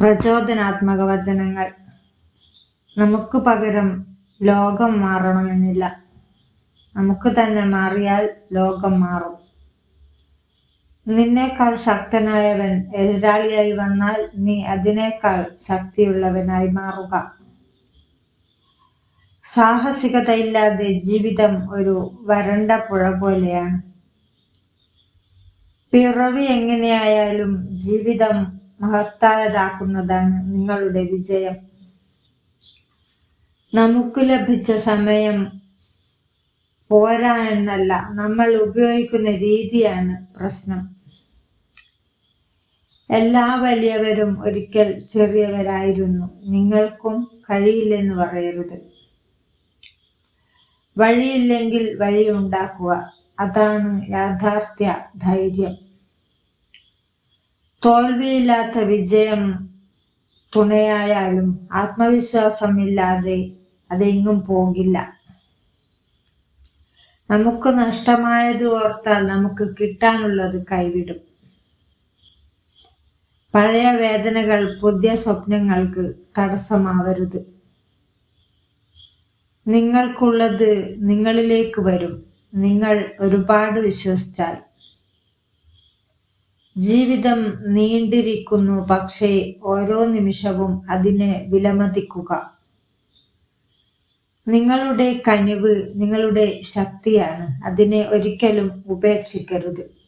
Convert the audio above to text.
പ്രചോദനാത്മക വചനങ്ങൾ നമുക്ക് പകരം ലോകം മാറണമെന്നില്ല. നമുക്ക് തന്നെ മാറിയാൽ ലോകം മാറും. നിന്നേക്കാൾ ശക്തനായവൻ എതിരാളിയായി വന്നാൽ നീ അതിനേക്കാൾ ശക്തിയുള്ളവനായി മാറുക. സാഹസികതയില്ലാതെ ജീവിതം ഒരു വരണ്ട പുഴ പോലെയാണ്. പിറവി എങ്ങനെയായാലും ജീവിതം മഹത്തായതാക്കുന്നതാണ് നിങ്ങളുടെ വിജയം. നമുക്ക് ലഭിച്ച സമയം പോരാ എന്നല്ല നമ്മൾ ഉപയോഗിക്കുന്ന രീതിയാണ് പ്രശ്നം. എല്ലാ വലിയവരും ഒരിക്കൽ ചെറിയവരായിരുന്നു. നിങ്ങൾക്കും കഴിയില്ലെന്ന് പറയരുത്. വഴിയില്ലെങ്കിൽ വഴി ഉണ്ടാക്കുക. അതാണ് യാഥാർത്ഥ്യ ധൈര്യം. തോൽവിയില്ലാത്ത വിജയം തുണയായാലും ആത്മവിശ്വാസം ഇല്ലാതെ അതെങ്ങും പോകില്ല. നമുക്ക് നഷ്ടമായത് ഓർത്താൽ നമുക്ക് കിട്ടാനുള്ളത് കൈവിടും. പഴയ വേദനകൾ പുതിയ സ്വപ്നങ്ങൾക്ക് തടസ്സമാവരുത്. നിങ്ങൾക്കുള്ളത് നിങ്ങളിലേക്ക് വരും. നിങ്ങൾ ഒരുപാട് വിശ്വസിച്ചാൽ. ജീവിതം നീണ്ടിരിക്കുന്നു. പക്ഷേ ഓരോ നിമിഷവും അതിനെ വിലമതിക്കുക. നിങ്ങളുടെ കനിവ് നിങ്ങളുടെ ശക്തിയാണ്. അതിനെ ഒരിക്കലും ഉപേക്ഷിക്കരുത്.